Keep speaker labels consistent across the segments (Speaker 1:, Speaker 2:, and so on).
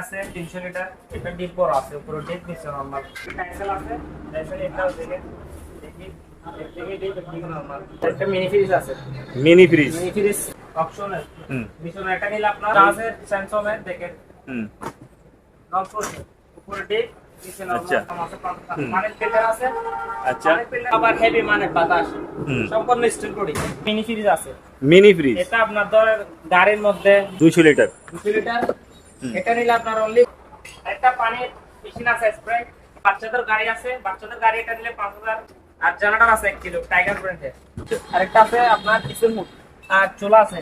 Speaker 1: আছে তিনশো লিটার এটা ডিপ বড় আছে ডিপ নিচে নর্মাল আছে এটাও দেখে নর্মাল একটা মিনি ফ্রিজ আছে।
Speaker 2: মিনি ফ্রিজ
Speaker 1: মিনি ফ্রিজ
Speaker 2: হুম।
Speaker 1: পিছনে একটা নিলে আপনার আছে দেখেন।
Speaker 2: হুম।
Speaker 1: ডিপ
Speaker 2: আচ্ছা।
Speaker 1: মানে
Speaker 2: আচ্ছা।
Speaker 1: মানে মিনি ফ্রিজ আছে।
Speaker 2: মিনি ফ্রিজ
Speaker 1: এটা আপনার ধরেন গাড়ির মধ্যে
Speaker 2: দুইশো লিটার
Speaker 1: দুশো লিটার। এটা নিলে আপনার অনলি একটা পানির মেশিন আছে স্প্রে বাচ্চাদের গাড়ি আছে বাচ্চাদের গাড়ি এটা নিলে পাঁচ হাজার। আর জানাটার আছে এক কিলো টাইগার ব্র্যান্ডের আরেকটা আছে আপনার কিচেন মুড আর চুলা আছে।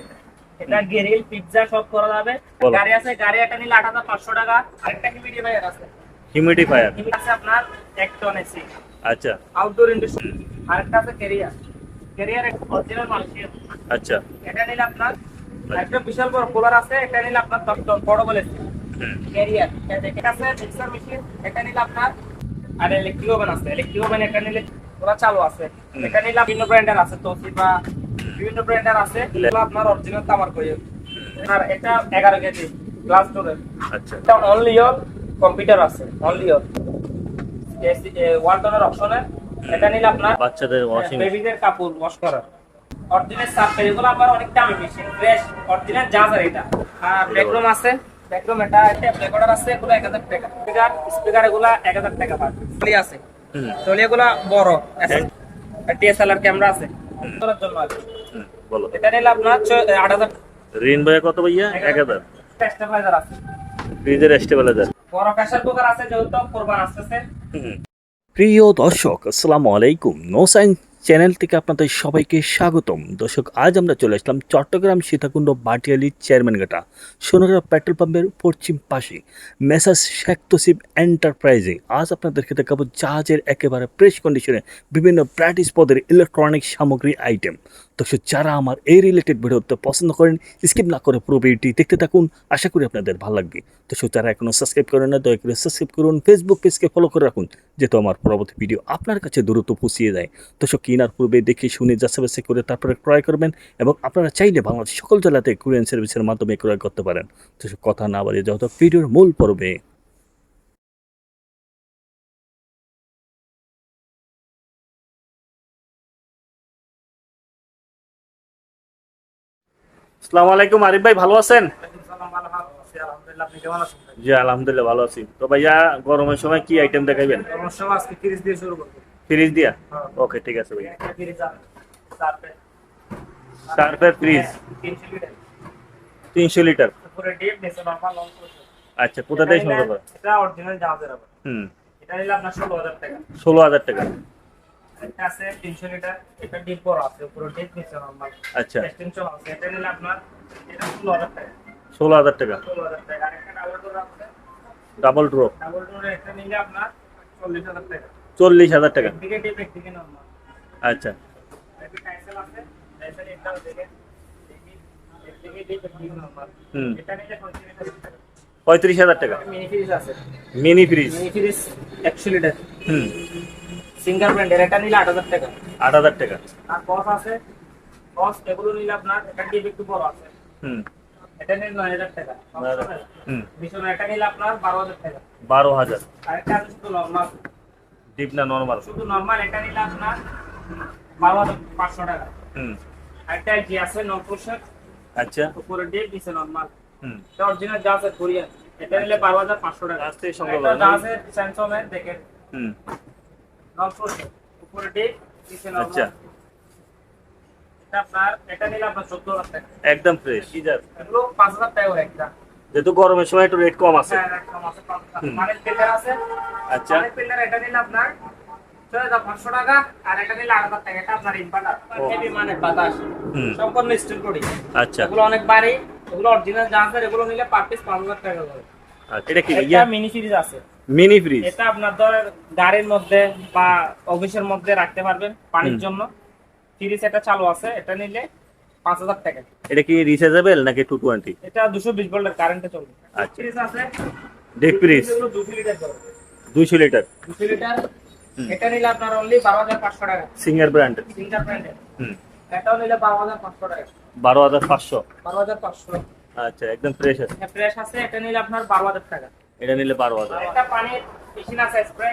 Speaker 1: এটা গ্রিল পিৎজা সব করা যাবে। গাড়ি আছে গাড়ি একটা নিলে আট হাজার পাঁচশো টাকা। আরেকটা হিউমিডিফায়ার আছে।
Speaker 2: হিউমিডিফায়ার
Speaker 1: হিউমিড আছে আপনার এক টন এসি
Speaker 2: আচ্ছা।
Speaker 1: আউটডোর ইন্ডাস্ট্রি আরেকটা আছে ক্যারিয়ার ক্যারিয়ার অরিজিনাল মালয়েশিয়ান
Speaker 2: আচ্ছা।
Speaker 1: এটা নিলে আপনার একটা বিশাল বড় কুলার আছে এটা নিলে আপনার দশ বড় বলে। ক্যারিয়ার এটা আছে মিক্সার মেশিন এটা নিলে আপনার আর ইলেকট্রিক ওভেন আছে ইলেকট্রিক ওভেন এটা নিলে পুরো চালু আছে। নিলে বিভিন্ন ব্র্যান্ডের আছে তোসিবা বিভিন্ন ব্র্যান্ডের আছে আপনার অরিজিনাল তামার কইল আর এটা এগারো কেজি গ্লাস ডোরের
Speaker 2: আচ্ছা।
Speaker 1: এটা অনলি কম্পিউটার আছে অনলি ইয়র ওয়ালটনের অপশনে এটা নিলে আপনার
Speaker 2: বাচ্চাদের ওয়াশিং
Speaker 1: বেবিদের কাপড় ওয়াশ করার। অরিজিনাল সার্ফের এগুলো আবার অনেক দামি মেশিন ফ্রেশ অরিজিনাল জাজার এটা। আর ব্যাকরুম আছে ব্যাকরুম এটা একটা রেকর্ডার আছে এগুলো 1000 টাকা। স্পিকার স্পিকার এগুলো 1000 টাকা পার। টলি আছে। টলি এগুলো বড়। টিএসএলআর ক্যামেরা আছে। তোলার জন্য আছে।
Speaker 2: বলো।
Speaker 1: এটা নিলে আপনার 8000
Speaker 2: ঋণ ভাইয়া কত ভাইয়া? এক হাজার।
Speaker 1: স্টেবিলাইজার আছে।
Speaker 2: ফ্রিজের স্টেবিলাইজার
Speaker 1: বড় প্রেসার কুকার আছে যেহেতু কোরবান আসতেছে।
Speaker 2: প্রিয় দর্শক আসসালামু আলাইকুম। নো সাইন্স চ্যানেল থেকে আপনাদের সবাইকে স্বাগতম। দর্শক, আজ আমরা চলে আসলাম চট্টগ্রাম সীতাকুণ্ড বাটিয়ালি চেয়ারম্যান চেয়ারম্যানঘাটা সোনারা পেট্রোল পাম্পের পশ্চিম পাশে মেসাস শেখ এন্টারপ্রাইজে। আজ আপনাদেরকে দেখাবো জাহাজের একেবারে প্রেস কন্ডিশনে বিভিন্ন প্র্যাটিস পদের ইলেকট্রনিক সামগ্রী আইটেম দর্শক, যারা আমার এই রিলেটেড ভিডিওতে পছন্দ করেন স্কিপ না করে পুরো ভিডিওটি দেখতে থাকুন। আশা করি আপনাদের ভালো লাগবে। দর্শক, যারা এখনও সাবস্ক্রাইব করেন না দয়া করে সাবস্ক্রাইব করুন। ফেসবুক পেজকে ফলো করে রাখুন, যেহেতু আমার পরবর্তী ভিডিও আপনার কাছে দ্রুত পৌঁছিয়ে যায় দর্শক কেনার পূর্বে দেখে শুনে যাচাই করে তারপরে ক্রয় করবেন এবং আপনারা চাইলে বাংলাদেশ সকল জেলাতে কুরিয়ান সার্ভিসের মাধ্যমে ক্রয় করতে পারেন। দর্শক কথা না বাড়িয়ে যত ভিডিওর মূল পর্বে। আসসালামু আলাইকুম আরিফ ভাই ভালো আছেন? জি আলহামদুলিল্লাহ ভালো আছি। তো ভাইয়া গরমের সময় কি আইটেম দেখাইবেন?
Speaker 1: অবশ্য আজকে 30 দিয়ে শুরু করব।
Speaker 2: ফ্রিজ দিয়া?
Speaker 1: হ্যাঁ।
Speaker 2: ওকে ঠিক আছে
Speaker 1: ফ্রিজ
Speaker 2: সার্ফের ফ্রিজ
Speaker 1: 300 লিটার।
Speaker 2: তিনশো লিটার? আচ্ছা কোথা থেকে সংগ্রহ করা
Speaker 1: এটা অরিজিনাল জাহাজের আবার।
Speaker 2: হুম।
Speaker 1: এটা নিলে আপনার 16000 টাকা।
Speaker 2: ষোলো হাজার টাকা।
Speaker 1: একটা আছে 300 লিটার এটা ডিপ বড় আছে পুরো ডিপ নিচে নরমাল
Speaker 2: আচ্ছা।
Speaker 1: এক্সটেনশন আছে। এটা নিলে আপনার এটা 16000 টাকা।
Speaker 2: ষোলো হাজার টাকা।
Speaker 1: 16000 টাকা। আর একটা ডাবল ডোর আছে
Speaker 2: ডাবল ড্র
Speaker 1: ডাবল ডোর এটা নিলে আপনার 40000 টাকা।
Speaker 2: চল্লিশ হাজার টাকা। আচ্ছা
Speaker 1: একটা টাইসেল আছে টাইসেল এটাও দেখে দেখি একদিকে ডিপ একদিকে নরমাল
Speaker 2: হুম।
Speaker 1: এটা নিলে 35000 টাকা।
Speaker 2: পঁয়ত্রিশ হাজার টাকা।
Speaker 1: মিনি ফ্রিজ আছে।
Speaker 2: Mini fridge
Speaker 1: mini fridge 100 litre
Speaker 2: হুম।
Speaker 1: সিঙ্গার ব্র্যান্ডের এটা নিলে 8000 টাকা।
Speaker 2: আট হাজার টাকা।
Speaker 1: আর বস আছে। বস এগুলো নিলে আপনার এটা ডিপ একটু বড় আছে।
Speaker 2: হুম।
Speaker 1: এটা নিলে 9000 টাকা।
Speaker 2: হুম।
Speaker 1: বিছানা এটা নিলে আপনার 12000 টাকা।
Speaker 2: বারো হাজার।
Speaker 1: আর একটা আছে শুধু নরমাল
Speaker 2: ডিপ না নর্মাল
Speaker 1: শুধু নরমাল এটা নিলে আপনার 12500 টাকা।
Speaker 2: হুম।
Speaker 1: একটা জি আছে নন পোশাক
Speaker 2: আচ্ছা।
Speaker 1: উপরে ডিপ নিচে নরমাল
Speaker 2: হুম।
Speaker 1: এটা অরিজিনাল জাহাজ আছে কোরিয়ান এটা নিলে 12500 টাকা।
Speaker 2: জাহাজ থেকে সংগ্রহ
Speaker 1: এটা
Speaker 2: করা না?
Speaker 1: জাহাজের স্যামসাং এর দেখেন।
Speaker 2: হুম।
Speaker 1: নন পোশাক উপরে ডিপ নিচে নরমাল
Speaker 2: আচ্ছা।
Speaker 1: এটা আপনার এটা নিলে আপনার 14000 টাকা।
Speaker 2: একদম ফ্রেশ গিজার
Speaker 1: এগুলো 5000 টাকা একটা।
Speaker 2: যেহেতু গরমের সময় একটু রেট কম আছে।
Speaker 1: একদম আছে 5000
Speaker 2: হুম।
Speaker 1: মানে ফিল্টার আছে।
Speaker 2: আচ্ছা।
Speaker 1: ফিল্টার এটা নিলে আপনার চলে যাও 500 টাকা আর এটা নিলে 8000 টাকা। এটা আপনার ইনভার্টার
Speaker 2: ও।
Speaker 1: হেভি মানে বাতাস সম্পূর্ণ স্টিল বডি
Speaker 2: আচ্ছা।
Speaker 1: এগুলো অনেক বাড়ি এগুলো অরিজিনাল জাহাজের এগুলো নিলে পার পিস 5000 টাকা করে।
Speaker 2: আচ্ছা এটা কি
Speaker 1: এটা মিনি ফ্রিজ আছে।
Speaker 2: মিনি ফ্রিজ
Speaker 1: এটা আপনার ধরেন গাড়ির মধ্যে বা অফিসের মধ্যে রাখতে পারবেন পানির জন্য। ফ্রিজ এটা চালু আছে এটা নিলে 5000 টাকা।
Speaker 2: এটা কি রিচার্জেবল নাকি টু টোয়েন্টি
Speaker 1: এটা 220 ভোল্টের কারেন্টে চলবে।
Speaker 2: আচ্ছা।
Speaker 1: ফ্রিজ আছে।
Speaker 2: ডেক
Speaker 1: পিস 200 লিটার 200 লিটার। এটা নিলে আপনার অনলি 12500 টাকা।
Speaker 2: সিঙ্গার ব্র্যান্ড
Speaker 1: সিঙ্গার ব্র্যান্ড
Speaker 2: হুম।
Speaker 1: এটাও নিলে 12500 টাকা।
Speaker 2: 12500
Speaker 1: 12500
Speaker 2: আচ্ছা একদম ফ্রেশ আছে।
Speaker 1: হ্যাঁ ফ্রেশ আছে এটা নিলে আপনার 12000 টাকা।
Speaker 2: এটা নিলে 12000
Speaker 1: এটা পানির মেশিন আছে স্প্রে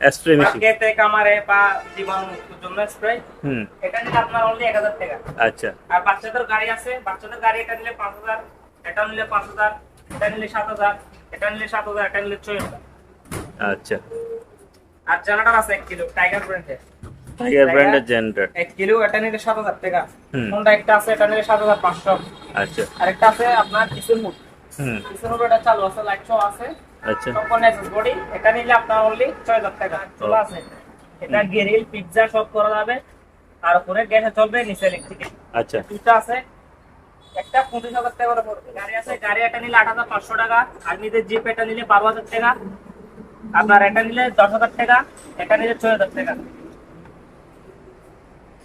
Speaker 2: স্প্রে মেশিন
Speaker 1: গেতে কামারে বা জীবাণুর জন্য স্প্রে
Speaker 2: হুম।
Speaker 1: এটা নিলে আপনার অনলি 1000 টাকা।
Speaker 2: আচ্ছা।
Speaker 1: আর বাচ্চাদের গাড়ি আছে বাচ্চাদের গাড়ি এটা নিলে 5000 এটা নিলে 5000 এটা নিলে 7000 একানলে সাত হাজার একানলে ছয়
Speaker 2: আচ্ছা।
Speaker 1: আর জেনারেটর আছে এক কিলো টাইগার ব্র্যান্ডের। কিলো এটা নিলে সাত হাজার টাকা। কোনটা একটা আছে এটা নিলে সাত হাজার পাঁচশো।
Speaker 2: আচ্ছা।
Speaker 1: আরেকটা আছে আছে লাইট শো আছে। বডি এটা নিলে আপনার অনলি ছয় হাজার টাকা। চলে আছে। এটা গ্রিল পিৎজা সব করা যাবে। আর গ্যাসে চলবে নিচে ইলেকট্রিক
Speaker 2: আচ্ছা।
Speaker 1: দুটা আছে। একটা পঁচিশ হাজার টাকা করে পড়বে। গাড়ি আছে গাড়ি এটা নিলে আট হাজার পাঁচশো টাকা আর নিজের জিপ এটা নিলে বারো হাজার টাকা আপনার এটা নিলে দশ হাজার টাকা এটা নিলে ছয় হাজার টাকা।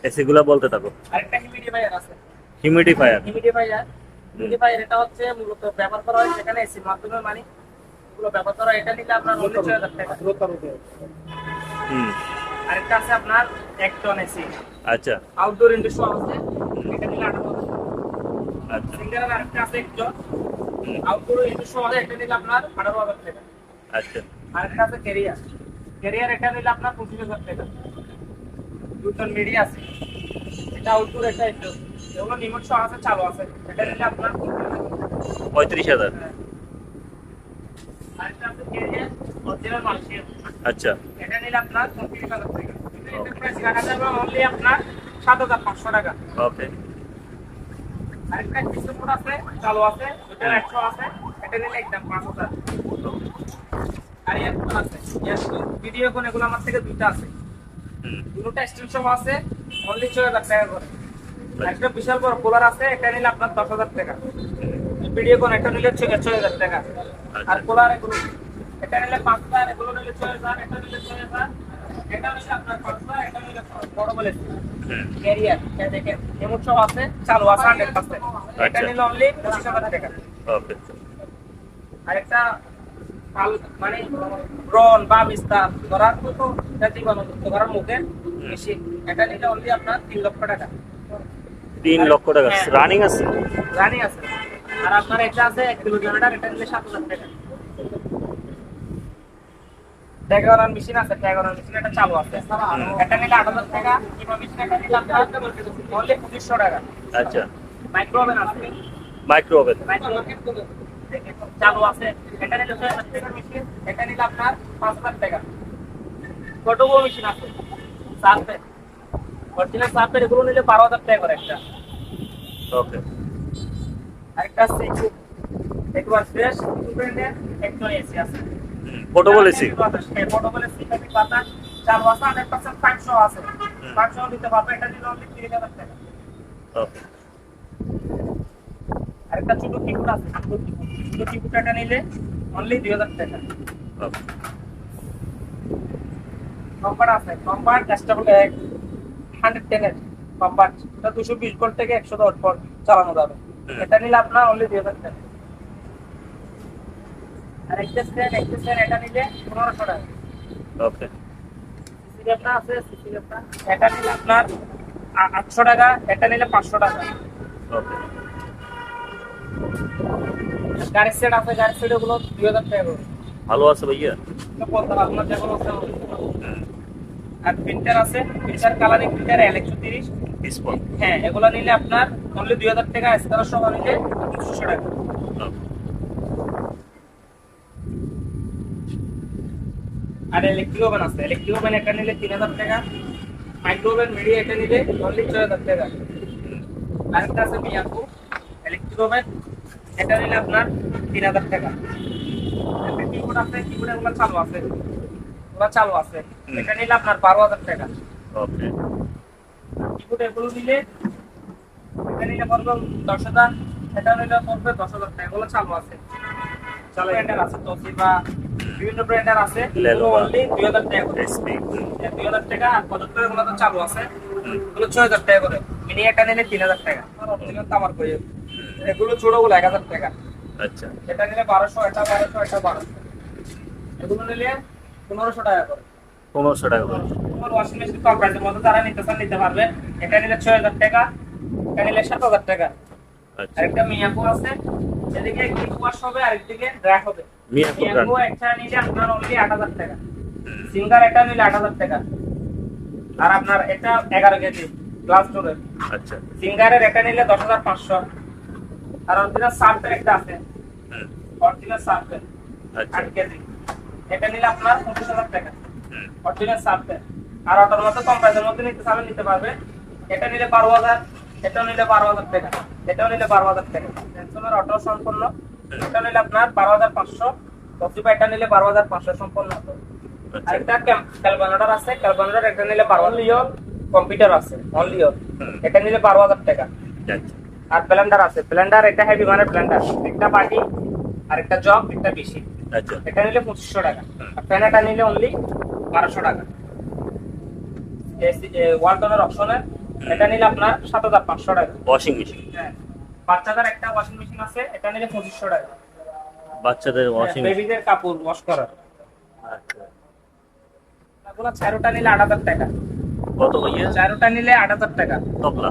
Speaker 2: এসি গুলা বলতে থাকো।
Speaker 1: আরেকটা হিউমিডিফায়ার আছে।
Speaker 2: হিউমিডিফায়ার
Speaker 1: হিউমিডিফায়ার হিউমিডিফায়ার এটা হচ্ছে মূলত ব্যবহার করা হয় যেখানে এসির মাধ্যমে মানে এগুলো ব্যবহার করা। এটা নিলে আপনার অনলি ছয় হাজার টাকা।
Speaker 2: হুম।
Speaker 1: আরেকটা আছে আপনার এক টন এসি
Speaker 2: আচ্ছা।
Speaker 1: আউটডোর ইন্ডাস্ট্রি আছে। এটা নিলে হাজার
Speaker 2: আচ্ছা
Speaker 1: সিঙ্গারের আরেকটা আছে আউটডোর আছে নিলে আপনার আঠারো হাজার টাকা।
Speaker 2: আচ্ছা।
Speaker 1: আরেকটা আছে ক্যারিয়ার ক্যারিয়ার নিলে আপনার পঁচিশ হাজার টাকা। দুজন মিডিয়া আছে। এটা আউটডোর একটু এগুলো নিমট সহ আছে চালু আছে। এটা নিলে আপনার
Speaker 2: পঁয়ত্রিশ হাজার।
Speaker 1: আরেকটা আছে ক্যারিয়ার অরিজিনাল মালয়েশিয়া
Speaker 2: আচ্ছা।
Speaker 1: এটা নিলে আপনার হাজার টাকা। এন্টারপ্রাইজ রাখা যাবে অনলি আপনার সাত হাজার পাঁচশো টাকা।
Speaker 2: ওকে
Speaker 1: আরেকটা ডিসেম্বর আছে চালু আছে দুটার একশো আছে এটা নিলে একদম পাঁচ হাজার আর ইয়ারফোন আছে ইয়ারফোন ভিডিও কোন এগুলো আমার থেকে দুইটা আছে।
Speaker 2: হুম।
Speaker 1: দুটো এক্সটেনশন আছে অনলি ছয় হাজার টাকা করে। একটা বিশাল বড় কুলার আছে এটা নিলে আপনার দশ হাজার টাকা। ভিডিও কোন একটা নিলে ছয় হাজার টাকা। আর কুলার এগুলো এটা নিলে পাঁচ হাজার এগুলো নিলে ছয় হাজার এটা নিলে ছয় হাজার। এটা নিলে আপনার পাঁচ হাজার পার্সেন্ট। এটা
Speaker 2: আচ্ছা।
Speaker 1: আরেকটা মানে ব্রন বা বিস্তার ধরার মতো এটা করার মুখে মেশিন এটা নিলে অনলি আপনার তিন লক্ষ টাকা।
Speaker 2: তিন লক্ষ টাকা।
Speaker 1: হ্যাঁ।
Speaker 2: রানিং আছে?
Speaker 1: রানি আছে। আর আপনার এটা আছে এক কিলো জেনারেটার এটা নিলে সাত হাজার টাকা। ট্যাগরান মেশিন আছে ট্যাগরান মেশিন এটা চালু আছে এটা নিলে আট হাজার টাকা কিংবা মেশিন এটা নিলে আপনার অনলি পঁচিশশো টাকা
Speaker 2: আচ্ছা
Speaker 1: মাইক্রো ওভেন আছে
Speaker 2: মাইক্রো ওভেন
Speaker 1: চালু আছে এটা নিলে ছয় হাজার টাকার মেশিন এটা নিলে আপনার পাঁচ হাজার টাকা ফটোবো মেশিন আছে সার্ফের অরিজিনাল সার্ফের এগুলো নিলে বারো হাজার টাকা করে একটা
Speaker 2: ওকে
Speaker 1: আরেকটা আছে একবার ফ্রেশ একজন এসি আছে
Speaker 2: পোর্টেবল এসি
Speaker 1: পোর্টেবল এসি খালি বাতাস আছে শো পারবে এটা অনলি টাকা
Speaker 2: ওকে
Speaker 1: আরেকটা ছোট কিবোর্ড আছে ছোট কিবোর্ডটা নিলে অনলি টাকা
Speaker 2: ওকে
Speaker 1: আছে এটা দুশো বিশ ভোল্ট থেকে একশো দশ ভোল্ট চালানো যাবে এটা নিলে আপনার অনলি দুই হাজার টাকা আর একটা একটা এটা নিলে পনেরোশো টাকা।
Speaker 2: ওকে
Speaker 1: সিসি আছে সিসি ল্যাপটা এটা নিলে আপনার আটশো টাকা এটা নিলে পাঁচশো টাকা।
Speaker 2: ওকে
Speaker 1: গাড়ির সেট আছে গাড়ির সেট ওগুলো দুই হাজার টাকা
Speaker 2: ভালো আছে ভাইয়া?
Speaker 1: যেগুলো আছে আর প্রিন্টার আছে প্রিন্টার কালারিং প্রিন্টার একশো তিরিশ। হ্যাঁ এগুলো নিলে আপনার অনলি দুই হাজার টাকা সহ নিলে দুশো টাকা। আর ইলেকট্রিক ওভেন আছে। ইলেকট্রিক ওভেন এটা নিলে তিন হাজার টাকা মাইক্রো ওভেন মিডিয়া এটা নিলে অনলি ছয় হাজার টাকা। আরেকটা আছে মিয়াকু ইলেকট্রিক ওভেন এটা নিলে আপনার তিন হাজার টাকা। একটা কিবোর্ড আছে কিবোর্ড এগুলো চালু আছে। ওগুলো চালু আছে। এটা নিলে আপনার বারো হাজার টাকা।
Speaker 2: ওকে।
Speaker 1: কিবোর্ড এগুলো নিলে এটা নিলে পড়বে দশ হাজার এটা নিলে পড়বে দশ হাজার টাকা। এগুলো চালু আছে। চালু ব্র্যান্ডের আছে তোসিবা বিভিন্ন ব্র্যান্ডের আছে। অনলি দুই হাজার টাকা করে।
Speaker 2: এসপি
Speaker 1: দুই হাজার টাকা আর প্রযুক্তর এগুলো তো চালু আছে। এগুলো ছয় হাজার টাকা করে। মিনি একটা নিলে তিন হাজার টাকা। আর অরিজিনাল তামার করে এগুলো ছোটগুলো এক হাজার টাকা।
Speaker 2: আচ্ছা।
Speaker 1: এটা নিলে বারোশো এটা বারোশো এটা বারোশো। এগুলো নিলে পনেরোশো টাকা করে।
Speaker 2: পনেরোশো টাকা করে।
Speaker 1: তোমার ওয়াশিং মেশিন কম প্রাইসের মধ্যে যারা নিতে চান নিতে পারবে। এটা নিলে ছয় হাজার টাকা এটা নিলে সাত হাজার টাকা।
Speaker 2: আচ্ছা।
Speaker 1: আরেকটা মিয়াকো আছে। এদিকে ক্লিক ওয়াশ হবে আরেকদিকে ড্রাই হবে।
Speaker 2: মিয়াকো
Speaker 1: মিয়াকো একটা নিলে আপনার অনলি আট হাজার টাকা। সিঙ্গার এটা নিলে আট হাজার টাকা। আর আপনার এটা এগারো কেজি গ্লাস ডোরের
Speaker 2: আচ্ছা।
Speaker 1: সিঙ্গারের এটা নিলে দশ হাজার পাঁচশো। আর অরিজিনাল সার্ফের একটা আছে। অরিজিনাল সার্ফের
Speaker 2: আচ্ছা।
Speaker 1: আট কেজি। এটা নিলে আপনার পঁচিশ হাজার টাকা।
Speaker 2: হুম,
Speaker 1: অরিজিনাল সার্ফের আর অটোর মধ্যে কম প্রাইসের মধ্যে নিতে চাইলে নিতে পারবে। এটা নিলে বারো হাজার। এটাও নিলে বারো হাজার টাকা। এটাও নিলে বারো হাজার টাকা। টেনশনের অটো সম্পূর্ণ। এটা নিলে আপনার বারো হাজার পাঁচশো। তসিবা এটা নিলে বারো হাজার পাঁচশো সম্পূর্ণ।
Speaker 2: আচ্ছা।
Speaker 1: আরেকটা ক্যালকুলেটর আছে। ক্যালকুলেটর এটা নিলে বারো লিওর কম্পিউটার আছে। অন লিওর এটা নিলে বারো হাজার টাকা।
Speaker 2: আচ্ছা।
Speaker 1: আর ব্লেন্ডার আছে। ব্লেন্ডার এটা হেভি মানের ব্লেন্ডার। একটা বাটি আর একটা জগ একটা বেশি।
Speaker 2: আচ্ছা।
Speaker 1: এটা নিলে পঁচিশশো টাকা। আর ফ্যানাটা নিলে অনলি বারোশো টাকা। ওয়ালটনের অপশনের এটা নিলে আপনার সাত হাজার পাঁচশো টাকা।
Speaker 2: Washing machine.
Speaker 1: হ্যাঁ। বাচ্চাদের একটা ওয়াশিং মেশিন আছে এটা নিলে পঁচিশশো টাকা।
Speaker 2: বাচ্চাদের ওয়াশিং মেশিন।
Speaker 1: বেবিদের কাপড় ওয়াশ করার।
Speaker 2: আচ্ছা।
Speaker 1: এগুলো চারোটা নিলে আট হাজার টাকা।
Speaker 2: কত ভাইয়া
Speaker 1: চারোটা নিলে আট হাজার টাকা।
Speaker 2: তবলা।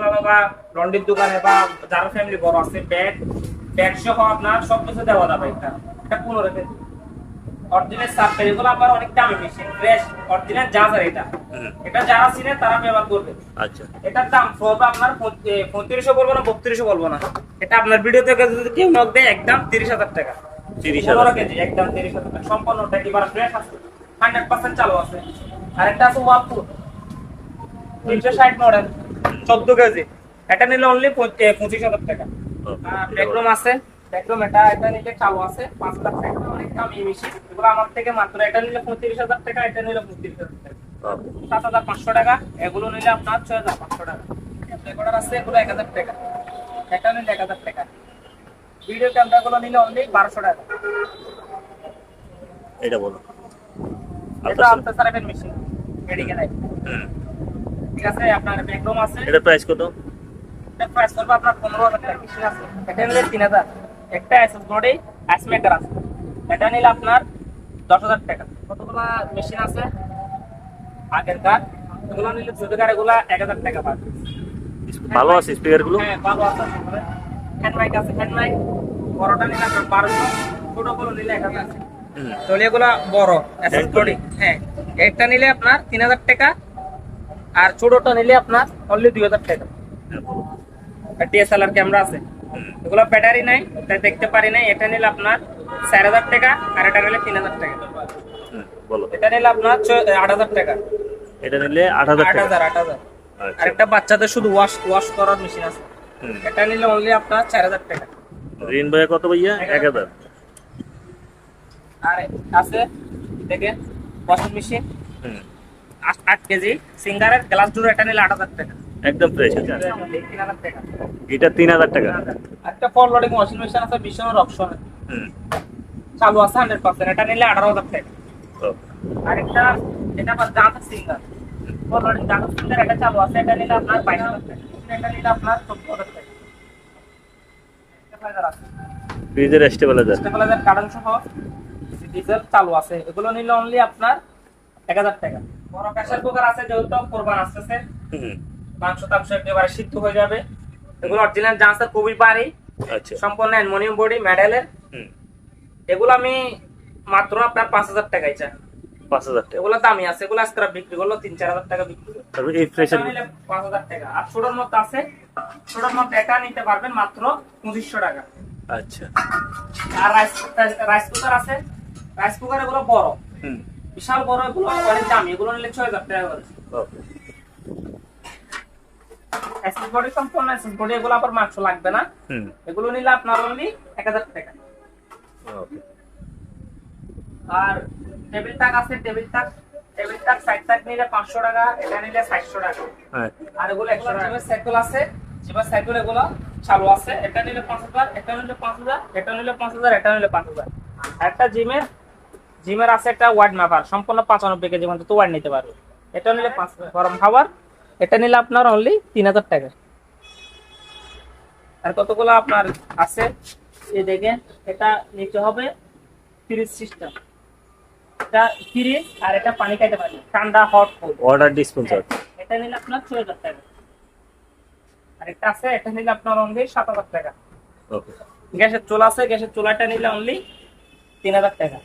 Speaker 1: বাবা বা লন্ড্রির দোকানে বা যারা ফ্যামিলি বড় আছে ব্যাগ ব্যাগ সহ আপনার সব কিছু দেওয়া যাবে এটা। এটা পনেরো কেজি অরিজিনাল এগুলো আবার অনেক দামি বেশি ফ্রেশ অরিজিনাল জাজার এটা। এটা যারা চিনে তারা ব্যবহার করবে।
Speaker 2: আচ্ছা।
Speaker 1: এটার দাম পড়বে আপনার পঁয়ত্রিশশো বলব না বত্রিশশো বলব না। এটা আপনার যদি কেউ নক দেয় একদম তিরিশ হাজার টাকা।
Speaker 2: তিরিশ হাজার
Speaker 1: কেজি একদম তিরিশ হাজার টাকা। সম্পূর্ণ এবার ফ্রেশ আছে। হান্ড্রেড পার্সেন্ট চালু আছে। আর একটা আছে ওয়াপুর তিনশো ষাট মডেল চোদ্দ কেজি। এটা নিলে অনলি পঁচিশ হাজার টাকা। ব্যাকরুম আছে। এটা এটা নিলে চালু আছে পাঁচ লাখ টাকা অনেক দামি বেশি এগুলো আমার থেকে মাত্র এটা নিলে পঁয়ত্রিশ হাজার টাকা এটা নিলে পঁয়ত্রিশ হাজার টাকা। সাত হাজার পাঁচশো টাকা এগুলো নিলে আপনার ছয় হাজার পাঁচশো টাকা। রেকর্ডার আছে এগুলো এক হাজার টাকা। এটা নিলে এক হাজার টাকা। ভিডিও ক্যামেরাগুলো নিলে অনলি বারোশো টাকা।
Speaker 2: এটা বলো।
Speaker 1: এটা আলট্রাসাউন্ডের মেশিন মেডিকেল ঠিক আছে আপনার আছে।
Speaker 2: এটা প্রাইস কত?
Speaker 1: এটা প্রাইস করবে আপনার পনেরো হাজার টাকা। মেশিন আছে। এটা নিলে তিন হাজার। একটা এসএস বডি আইস মেকার আছে। এটা নিলে আপনার দশ হাজার টাকা। কতগুলো মেশিন আছে? আগের কার? এগুলো নিলে ছোটকার এগুলো এক হাজার টাকা পাবে।
Speaker 2: ভালো আছে স্পিকারগুলো?
Speaker 1: হ্যাঁ ভালো আছে হ্যান্ড মাইক আছে হ্যান্ড মাইক বড়টা নিলে আপনার বারোশো ছোটগুলো নিলে এক হাজার। তাহলে এগুলো বড় বডি হ্যাঁ একটা নিলে আপনার তিন হাজার টাকা আর ছোটটা নিলে আপনার অনলি দুই হাজার টাকা। ডিএসএলআর ক্যামেরা আছে। এগুলো ব্যাটারি নাই তাই দেখতে পারি নাই। এটা নিলে আপনার চার হাজার টাকা আর এটা নিলে তিন হাজার টাকা।
Speaker 2: বলো।
Speaker 1: এটা নিলে আপনার আট হাজার টাকা।
Speaker 2: এটা নিলে আট হাজার
Speaker 1: আট হাজার আট হাজার।
Speaker 2: আচ্ছা।
Speaker 1: আর একটা বাচ্চাদের শুধু ওয়াশ ওয়াশ করার মেশিন আছে। এটা নিলে অনলি আপনার চার হাজার টাকা।
Speaker 2: ঋণ ভাইয়া কত ভাইয়া? এক হাজার।
Speaker 1: আর আছে দেখেন ওয়াশিং মেশিন আট কেজি। সিঙ্গারের গ্লাস ডোর এটা নিলে আট হাজার টাকা।
Speaker 2: একদম ফ্রেশ
Speaker 1: টাকা
Speaker 2: এটা তিন হাজার টাকা।
Speaker 1: একটা ফল লোডিং ওয়াশিং মেশিন আছে বিশ্বনের অপশন চালু আছে হান্ড্রেড পার্সেন্ট এটা নিলে আঠারো হাজার টাকা।
Speaker 2: ও,
Speaker 1: আরেকটা এটা আবার দাঁতের সিঙ্গার অলরেডি দাঁতের সিঙ্গার এটা চালু আছে এটা নিলে আপনার বাইশ হাজার টাকা। এটা নিলে আপনার চোদ্দ হাজার টাকা।
Speaker 2: ফ্রিজের স্টেবিলাইজার
Speaker 1: স্টেবিলাইজার কারেন্ট সহ ডিজেল চালু আছে। এগুলো নিলে অনলি আপনার এক হাজার টাকা। বড় প্রেসার কুকার আছে যেহেতু কোরবান আসতেছে।
Speaker 2: হুম,
Speaker 1: মাংস টাংস একেবারে সিদ্ধ হয়ে যাবে। এগুলো অরিজিনাল জান্সার খুবই পারি
Speaker 2: আচ্ছা।
Speaker 1: সম্পূর্ণ অ্যালুমিনিয়াম বডি মেডেলের।
Speaker 2: হুম,
Speaker 1: এগুলো আমি মাত্র আপনার পাঁচ হাজার টাকাই চাই।
Speaker 2: পাঁচ হাজার টাকা।
Speaker 1: এগুলো দামি আছে এগুলো আজকে বিক্রি করল তিন চার হাজার টাকা বিক্রি করল।
Speaker 2: এই ফ্রেশের
Speaker 1: পাঁচ হাজার টাকা। আর ছোটোর মধ্যে আছে ছোটোর মধ্যে এটা নিতে পারবেন মাত্র পঁচিশশো টাকা।
Speaker 2: আচ্ছা।
Speaker 1: আর রাইস রাইস কুকার আছে। রাইস কুকার এগুলো বড়।
Speaker 2: হুম,
Speaker 1: বিশাল বড় এগুলো অনেক দামি। এগুলো নিলে ছয় হাজার টাকা করে। এসএস বডি সম্পূর্ণ এসএস বডি এগুলো আবার মাংস লাগবে না।
Speaker 2: হুম,
Speaker 1: এগুলো নিলে আপনার অনলি এক হাজার টাকা।
Speaker 2: ওকে।
Speaker 1: আর টেবিল টাক আছে টেবিল টাক টেবিল টাক সাইড নিলে পাঁচশো টাকা এটা নিলে সাতশো টাকা।
Speaker 2: হ্যাঁ।
Speaker 1: আর এগুলো একশো টাকা সাইকেল আছে যেবার সাইকেল এগুলো চালু আছে। এটা নিলে পাঁচ হাজার এটা নিলে পাঁচ হাজার এটা নিলে পাঁচ হাজার এটা নিলে পাঁচ হাজার। একটা জিমের জিমের আছে একটা ওয়ার্ড মাপার সম্পূর্ণ পঁচানব্বই কেজি পর্যন্ত ওয়ার্ড নিতে পারবে। এটা নিলে পাঁচ হাজার। গরম খাবার এটা নিলে আপনার অনলি তিন হাজার টাকা। আর কতগুলো আপনার আছে? এই দেখেন এটা নিতে হবে ফ্রিজ সিস্টেম এটা ফ্রিজ আর এটা পানি খাইতে পারি ঠান্ডা হট
Speaker 2: ওয়াটার ডিসপেন্সার
Speaker 1: এটা নিলে আপনার ছয় হাজার টাকা। আর আরেকটা আছে এটা নিলে আপনার অনলি সাত হাজার টাকা।
Speaker 2: ওকে
Speaker 1: গ্যাসের চুলা আছে গ্যাসের চুলাটা নিলে অনলি তিন হাজার টাকা।